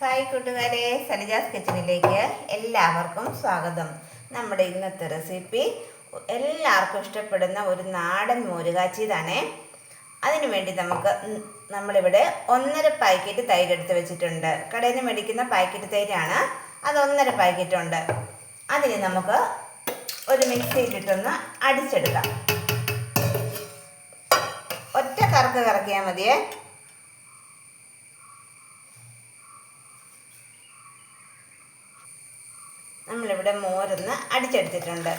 Hi കൂട്ടുകാരെ സനിജാസ് കിച്ചണിലേക്ക് എല്ലാവർക്കും സ്വാഗതം. നമ്മുടെ ഇന്നത്തെ റെസിപ്പി എല്ലാവർക്കും ഇഷ്ടപ്പെടുന്ന ഒരു നാടൻ മോരുകാച്ചിയതാണേ. അതിനു വേണ്ടി നമുക്ക് നമ്മളിവിടെ ഒന്നര പാക്കറ്റ് തൈര് എടുത്ത് വെച്ചിട്ടുണ്ട്. കടയിൽ നിന്ന് മേടിക്കുന്ന പാക്കറ്റ് തൈരാണ്. അത് ഒന്നര പാക്കറ്റ് ഉണ്ട് അതിന് നമുക്ക് ഒരു മിക്സിയിലിട്ടൊന്ന് അടിച്ചെടുക്കാം. ഒറ്റ കറക്ക് കറക്കിയാൽ മതിയേ. നമ്മളിവിടെ മോരൊന്ന് അടിച്ചെടുത്തിട്ടുണ്ട്.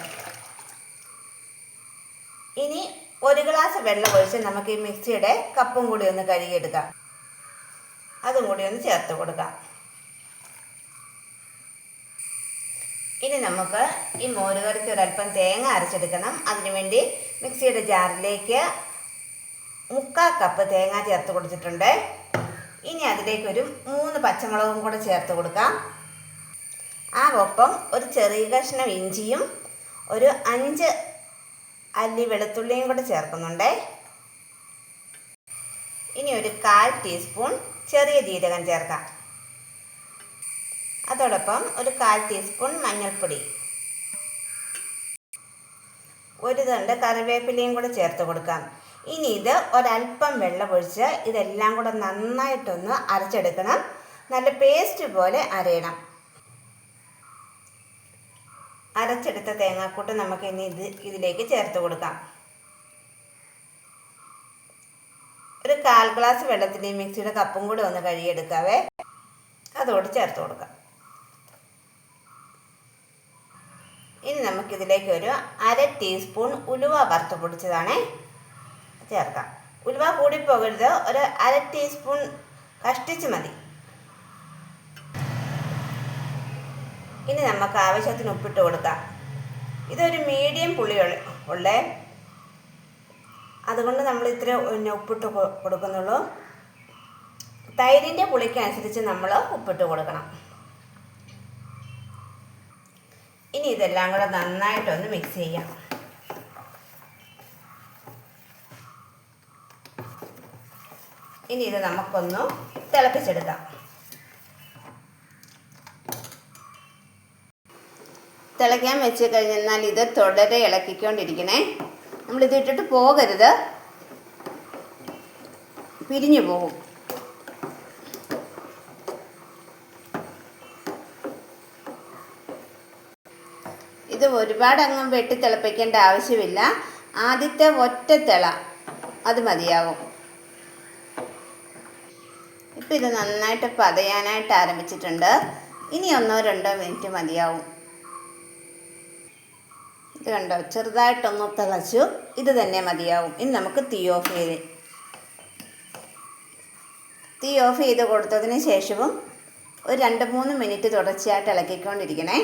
ഇനി ഒരു ഗ്ലാസ് വെള്ളം ഒഴിച്ച് നമുക്ക് ഈ മിക്സിയുടെ കപ്പും കൂടി ഒന്ന് കഴുകിയെടുക്കാം. അതും കൂടി ഒന്ന് ചേർത്ത് കൊടുക്കാം. ഇനി നമുക്ക് ഈ മോരുകറിക്ക് ഒരല്പം തേങ്ങ അരച്ചെടുക്കണം. അതിനുവേണ്ടി മിക്സിയുടെ ജാറിലേക്ക് മുക്കാൽ കപ്പ് തേങ്ങ ചേർത്ത് കൊടുത്തിട്ടുണ്ട്. ഇനി അതിലേക്ക് ഒരു മൂന്ന് പച്ചമുളകും കൂടെ ചേർത്ത് കൊടുക്കാം. ആ ഒപ്പം ഒരു ചെറിയ കഷ്ണം ഇഞ്ചിയും ഒരു അഞ്ച് അല്ലി വെളുത്തുള്ളിയും കൂടെ ചേർക്കുന്നുണ്ടേ. ഇനി ഒരു കാൽ ടീസ്പൂൺ ചെറിയ ജീരകം ചേർക്കാം. അതോടൊപ്പം ഒരു കാൽ ടീസ്പൂൺ മഞ്ഞൾപ്പൊടി. ഒരു തണ്ട് കറിവേപ്പിലയും കൂടെ ചേർത്ത് കൊടുക്കാം. ഇനി ഇത് ഒരല്പം വെള്ളം ഒഴിച്ച് ഇതെല്ലാം കൂടെ നന്നായിട്ടൊന്ന് അരച്ചെടുക്കണം. നല്ല പേസ്റ്റ് പോലെ അരയണം. അരച്ചെടുത്ത തേങ്ങാക്കൂട്ട് നമുക്ക് ഇനി ഇത് ഇതിലേക്ക് ചേർത്ത് കൊടുക്കാം. ഒരു കാൽ ഗ്ലാസ് വെള്ളത്തിൽ ഈ മിക്സിയുടെ കപ്പും കൂടെ ഒന്ന് കഴുകിയെടുക്കാവേ. അതോട് ചേർത്ത് കൊടുക്കാം. ഇനി നമുക്കിതിലേക്ക് ഒരു അര ടീസ്പൂൺ ഉലുവ വറുത്ത് പൊടിച്ചതാണ്. ചേർക്കാം. ഉലുവ കൂടിപ്പോകരുത് ഒരു അര ടീസ്പൂൺ കഷ്ടിച്ച് മതി. ഇനി നമുക്ക് ആവശ്യത്തിന് ഉപ്പിട്ട് കൊടുക്കാം. ഇതൊരു മീഡിയം പുളി ഉള്ള- അതുകൊണ്ട് നമ്മൾ ഇത്ര ഉപ്പിട്ട് കൊടുക്കുന്നുള്ളൂ. തൈരിന്റെ പുളിക്കനുസരിച്ച് നമ്മൾ ഉപ്പിട്ട് കൊടുക്കണം. ഇനി ഇതെല്ലാം കൂടെ നന്നായിട്ടൊന്ന് മിക്സ് ചെയ്യാം. ഇനി ഇത് നമുക്കൊന്ന് തിളപ്പിച്ചെടുക്കാം. തിളയ്ക്കാൻ വെച്ച് കഴിഞ്ഞാൽ ഇത് തുടരെ ഇളക്കിക്കൊണ്ടിരിക്കണേ. നമ്മളിത് ഇട്ടിട്ട് പോകരുത്. പിരിഞ്ഞു പോകും. ഇത് ഒരുപാട് അങ്ങ് വെട്ടി തിളപ്പിക്കേണ്ട ആവശ്യമില്ല. ആദ്യത്തെ ഒറ്റ തിള അത് മതിയാകും ഇപ്പം ഇത് നന്നായിട്ട് പതയാനായിട്ട് ആരംഭിച്ചിട്ടുണ്ട്. ഇനി ഒന്നോ രണ്ടോ മിനിറ്റ് മതിയാവും. ഇത് കണ്ടോ? ചെറുതായിട്ടൊന്ന് തിളച്ചു. ഇത് തന്നെ മതിയാവും. ഇനി നമുക്ക് തീ ഓഫ് ചെയ്ത് തീ ഓഫ് ചെയ്ത് കൊടുത്തതിന് ശേഷവും ഒരു രണ്ട് മൂന്ന് മിനിറ്റ് തുടർച്ചയായിട്ട് ഇളക്കിക്കൊണ്ടിരിക്കണേ.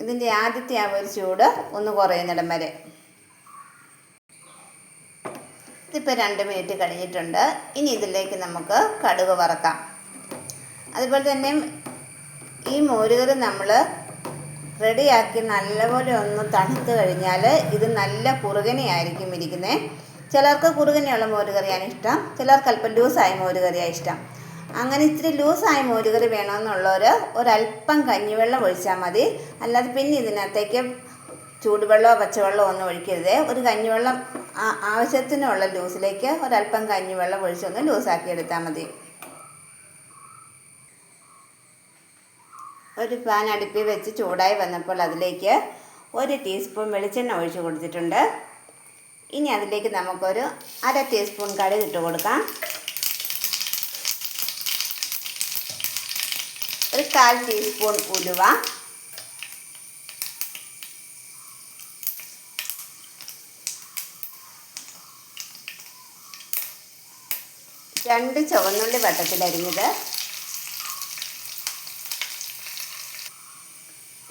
ഇതിന്റെ ആദ്യത്തെ ആ ഒരു ചൂട് ഒന്ന് കുറയുന്നിടം വരെ. ഇതിപ്പോൾ രണ്ട് മിനിറ്റ് കഴിഞ്ഞിട്ടുണ്ട്. ഇനി ഇതിലേക്ക് നമുക്ക് കടുക് വറക്കാം. അതുപോലെ തന്നെ ഈ മോരുകറി നമ്മൾ റെഡിയാക്കി നല്ലപോലെ ഒന്ന് തണുത്ത് കഴിഞ്ഞാൽ ഇത് നല്ല കുറുകനെയായിരിക്കും ഇരിക്കുന്നത് ചിലർക്ക് കുറുകനെയുള്ള മോരുകറിയാണ് ഇഷ്ടം. ചിലർക്ക് അല്പം ലൂസായ മോരുകറിയാണ് ഇഷ്ടം. അങ്ങനെ ഇത്തിരി ലൂസായ മോരുകറി വേണമെന്നുള്ളവർ ഒരല്പം കഞ്ഞിവെള്ളം ഒഴിച്ചാൽ മതി. അല്ലാതെ പിന്നെ ഇതിനകത്തേക്ക് ചൂടുവെള്ളമോ പച്ചവെള്ളമോ ഒന്നും ഒഴിക്കരുത്. ഒരു കഞ്ഞിവെള്ളം ആവശ്യത്തിനുള്ള ലൂസിലേക്ക് ഒരല്പം കഞ്ഞിവെള്ളം ഒഴിച്ചൊന്ന് ലൂസാക്കി എടുത്താൽ മതി. ഒരു പാൻ അടുപ്പിൽ വെച്ച് ചൂടായി വന്നപ്പോൾ അതിലേക്ക് ഒരു ടീസ്പൂൺ വെളിച്ചെണ്ണ ഒഴിച്ച് കൊടുത്തിട്ടുണ്ട്. ഇനി അതിലേക്ക് നമുക്കൊരു അര ടീസ്പൂൺ കടുക് ഇട്ട് കൊടുക്കാം. ഒരു കാൽ ടീസ്പൂൺ ഉലുവ. രണ്ട് ചുവന്നുള്ളി വട്ടത്തിലരിഞ്ഞത്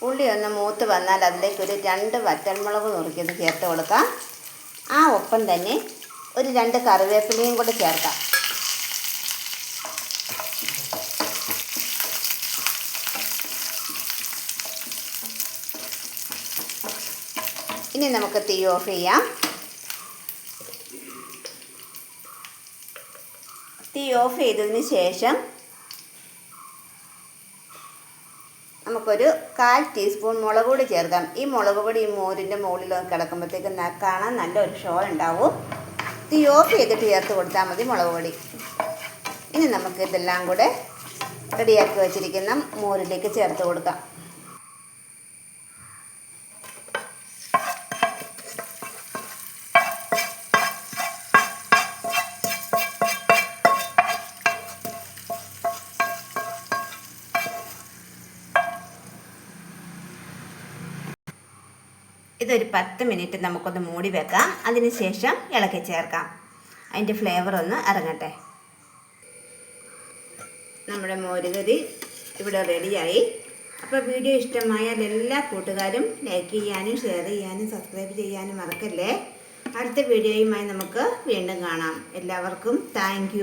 ഉള്ളി ഒന്ന് മൂത്ത് വന്നാൽ അതിലേക്ക് ഒരു രണ്ട് വറ്റൽമുളക് നുറുക്കിയത് ചേർത്ത് കൊടുക്കാം. ആ ഒപ്പം തന്നെ ഒരു രണ്ട് കറിവേപ്പിലയും കൂടെ ചേർക്കാം. ഇനി നമുക്ക് തീ ഓഫ് ചെയ്യാം. തീ ഓഫ് ചെയ്തതിന് ശേഷം നമുക്കൊരു കാൽ ടീസ്പൂൺ മുളക് പൊടി ചേർക്കാം. ഈ മുളക് പൊടി ഈ മോരിന്റെ മുകളിൽ കിടക്കുമ്പോഴത്തേക്ക് കാണാൻ നല്ലൊരു ഷോ ഉണ്ടാവും. തീ ഓഫ് ചെയ്തിട്ട് ചേർത്ത് കൊടുത്താൽ മതി മുളക് പൊടി. ഇനി നമുക്ക് ഇതെല്ലാം കൂടെ റെഡിയാക്കി വെച്ചിരിക്കുന്ന മോരിലേക്ക് ചേർത്ത് കൊടുക്കാം. ഇതൊരു പത്ത് മിനിറ്റ് നമുക്കൊന്ന് മൂടി വെക്കാം. അതിന് ശേഷം ഇളക്കി ചേർക്കാം. അതിന്റെ ഫ്ലേവർ ഒന്ന് ഇറങ്ങട്ടെ. നമ്മുടെ മോരുകറി ഇവിടെ റെഡിയായി അപ്പോൾ വീഡിയോ ഇഷ്ടമായാൽ എല്ലാ കൂട്ടുകാരും ലൈക്ക് ചെയ്യാനും ഷെയർ ചെയ്യാനും സബ്സ്ക്രൈബ് ചെയ്യാനും മറക്കല്ലേ. അടുത്ത വീഡിയോയുമായി നമുക്ക് വീണ്ടും കാണാം. എല്ലാവർക്കും താങ്ക്